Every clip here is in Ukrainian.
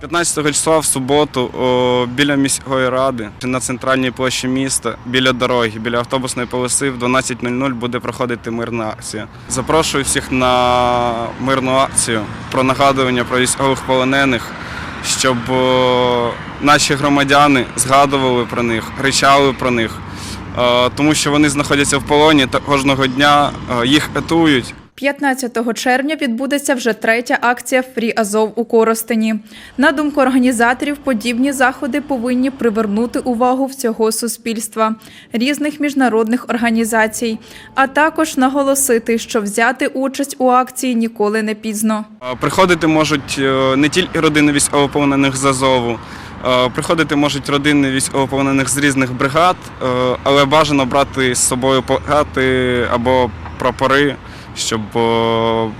15 числа в суботу о, біля міської ради на центральній площі міста, біля дороги, біля автобусної полоси в 12.00 буде проходити мирна акція. Запрошую всіх на мирну акцію про нагадування про військових полонених, щоб о, наші громадяни згадували про них, кричали про них, е, тому що вони знаходяться в полоні та кожного дня е, їх катують. 15 червня відбудеться вже третя акція Фрі Азов у Коростені. На думку організаторів, подібні заходи повинні привернути увагу всього суспільства, різних міжнародних організацій, а також наголосити, що взяти участь у акції ніколи не пізно. Приходити можуть е, не тільки родини військовополонених з Азову, приходити можуть родини військовополонених з різних бригад, е, але бажано брати з собою плакати або прапори, щоб е,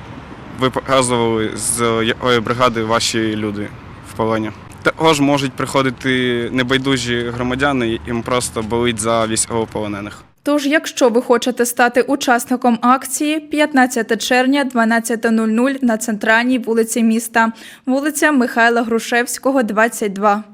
ви показували, з якої бригади ваші люди в полоні. Також можуть приходити небайдужі громадяни, їм просто болить за військовополонених. Тож, якщо ви хочете стати учасником акції, 15 червня, 12.00 на центральній вулиці міста, вулиця Михайла Грушевського, 22.